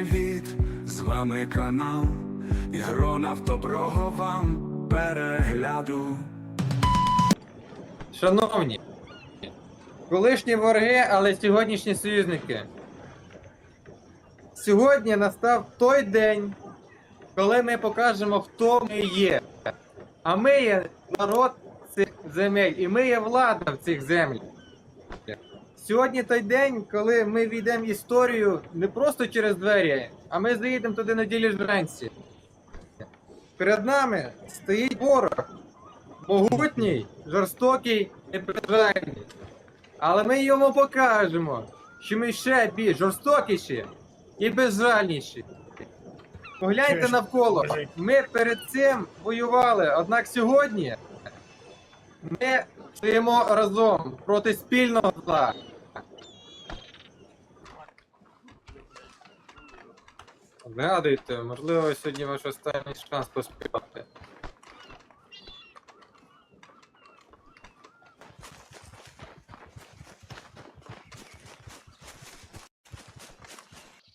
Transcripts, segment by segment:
привіт! З вами канал Ігронав доброго вам перегляду. Шановні, колишні вороги, але сьогоднішні союзники. Сьогодні настав той день, коли ми покажемо, хто ми є. А ми є народ цих земель, і ми є влада в цих землях. Сьогодні той день, коли ми війдемо в історію не просто через двері, а ми заїдемо туди на ділі вранці. Перед нами стоїть ворог, могутній, жорстокий і безжальний. Але ми йому покажемо, що ми ще більш жорстокіші і безжальніші. Погляньте навколо. Ми перед цим воювали, однак сьогодні ми стоїмо разом проти спільного зла. Згадуйте, можливо, сьогодні ваш останній шанс поспівати.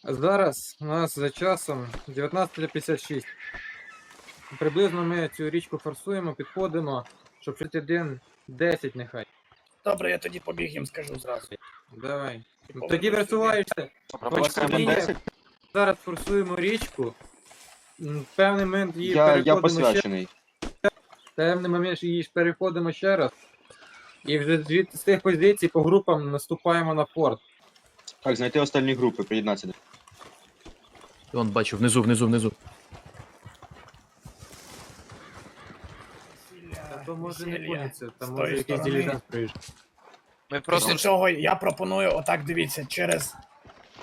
Зараз у нас за часом 19.56. Приблизно ми цю річку форсуємо, підходимо, щоб жити один 10 нехай. Добре, я тоді побіг їм скажу зразу. Давай. Типу, Тоді висуваєшся. Собі є. Зараз форсуємо річку. М, в Певний момент її Я, я переходимо ще. посвячений. Певний момент її ж переходимо ще раз. І вже звідти з тих позицій по групам наступаємо на форт. Так, знайти остальні групи, приєднатися. Вон бачу, внизу, внизу, внизу. Та то може не весілля кониться, з там тої може якийсь сторони. приїжджає. Ми Після просто цього я пропоную, отак дивіться, через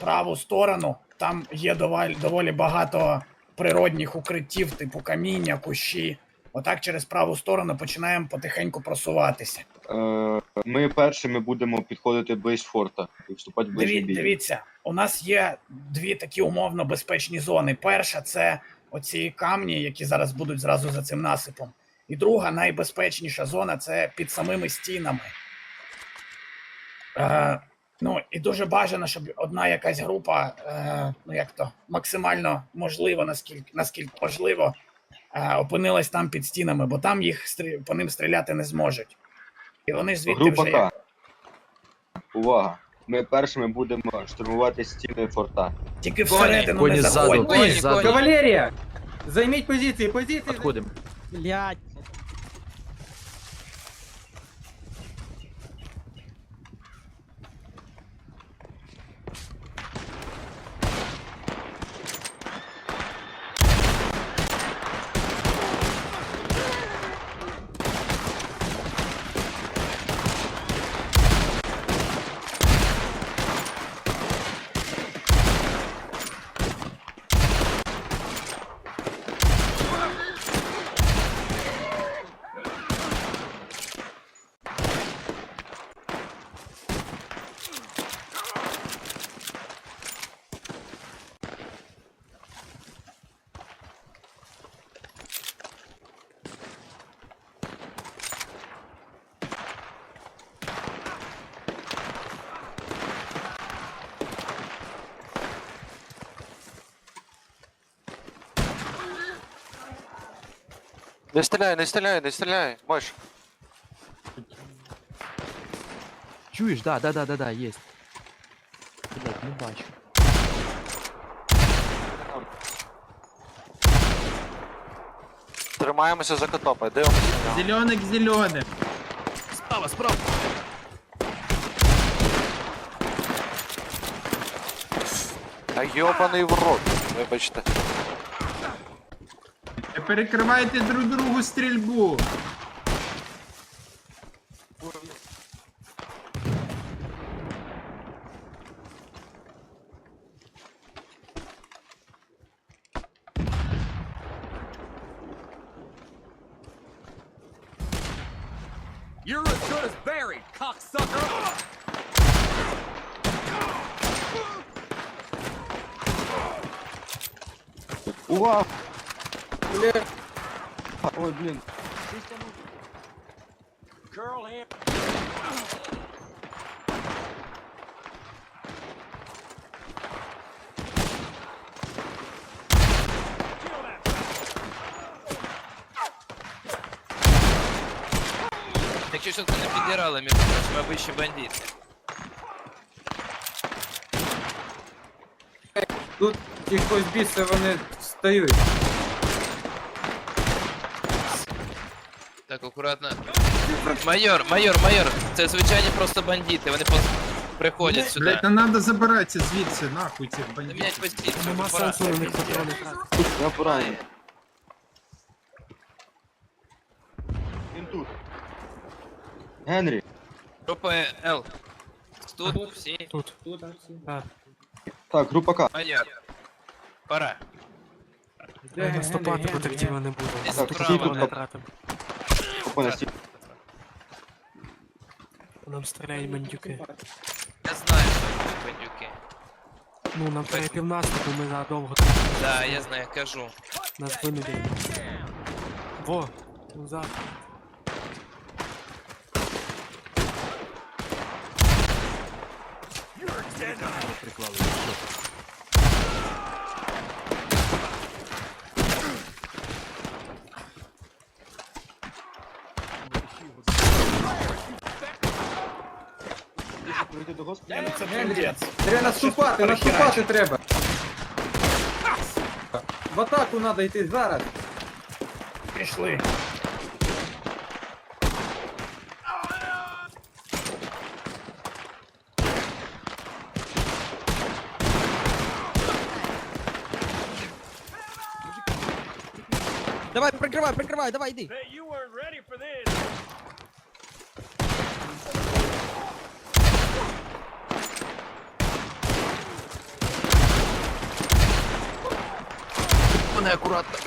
праву сторону там є доволі, доволі багато природних укриттів, типу каміння, кущі. Отак через праву сторону починаємо потихеньку просуватися. Е, ми першими будемо підходити ближче форта і вступати в Диві, бій. дивіться, у нас є дві такі умовно безпечні зони. Перша це оці камні, які зараз будуть зразу за цим насипом. І друга найбезпечніша зона це під самими стінами. Е, ну і дуже бажано, щоб одна якась група, е, ну як то максимально можливо, наскільки наскільки можливо, е, опинилась там під стінами, бо там їх стрі- по ним стріляти не зможуть. І вони ж звідти Група вже К. Увага! Ми першими будемо штурмувати стіни форта. тільки всередину коні не ззаду, заходьте. коні ззаду. Кавалерія! Займіть позиції, позиції! Блять. не стріляй, не стріляй, не стріляй. Маш, Чуєш? Да, да, да, да, да, есть. Блять, не бачу. тримаємося за котопи, дивимося. на нього. Зеленый к зеленым. Справа, справа. Та йобаний в рот, вибачте. Перекривайте друг другу стрільбу. You're as good as buried, cocksucker! Бля. Ой, блин. Girl here. Так что ты на федерала, между прочим, а обычные бандиты. Тут якось біси вони стають. Так, акуратно. Майор, майор, майор, це звичайні просто бандити, вони пос... приходять сюди. Блять, нам надо забиратися звідси, нахуй цих Мінять бандитів. позицію, Нема пора. сенсу на них патрони тратити. Я поранений. Він тут. Генрі, Група Л. Тут всі. Тут. Так. так, група К. Майор. Пора. Де Наступати Генрі, детектива Генрі? не буде. Десь Так, справа. тут не тратимо. Опа, стій. Нам стріляють бандюки. Я знаю, що тут бандюки. Ну, нам треба йти в наступ, ми задовго Да, я знаю, кажу. нас винудять. Во, ну за. Прийти до госпіталю. Ні, ну це Генрі, трендець. Треба наступати, Перехерачить. наступати треба. В атаку треба йти зараз. Пішли. Давай, прикривай, прикривай, давай, йди. Мене акуратно.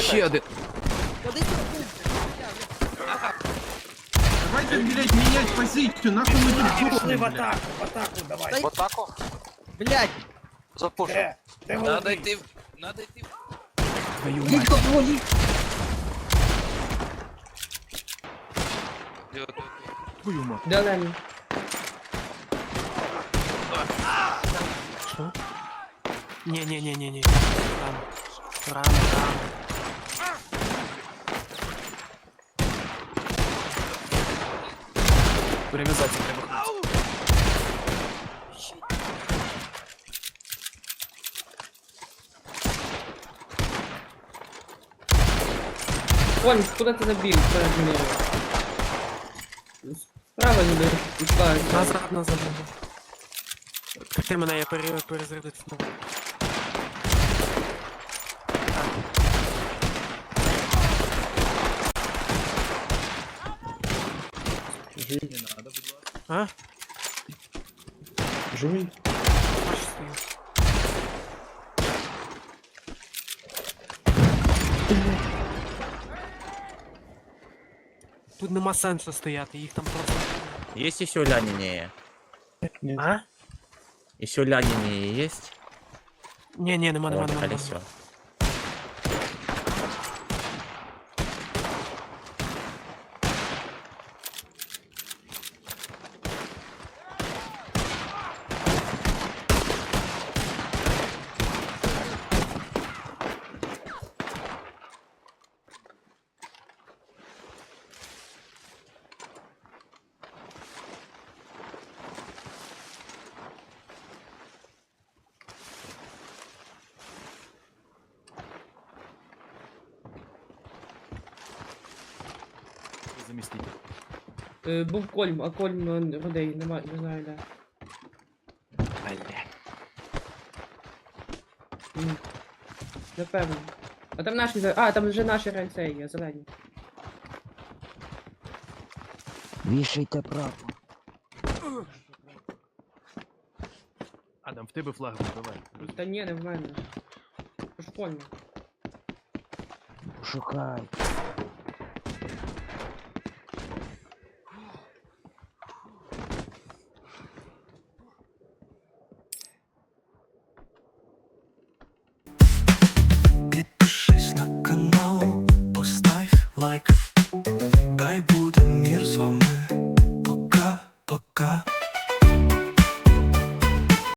Ще один. Давайте, блять, міняти позицію, нахуй ми тут Пішли в блядь. атаку, в атаку давай. В атаку? Блять, Запушим. Де? Де Надо головний? йти. в- Надо йти. в- Твою мать. окей, окей. Твою мать. Зелені. Що? Ні, ні, ні, ні, ні. Рано. Рано, рано. Перев'язатися треба. Вон, куди ти забіг перед мною? Справа ніби пішла. Назад, назад, назад. Ти мене, я пере, перезарядити знову. А? Жуй. Бачиш, стою. Тут нема сенсу стояти, їх там просто. Есть еще лянение? А? Еще лянение есть? Ні, ні, нема, нема, Вот, нема. нема. колесо. Заміститель. Е, Був кольм, а кольм е, людей, нема, не знаю де. М, Напевно. А там наші, за- а, там вже наші рейнцей є, зелені. Вішайте прапор. Адам, в тебе флаг давай. Та ні, не в мене. Ж кольм. Шукай.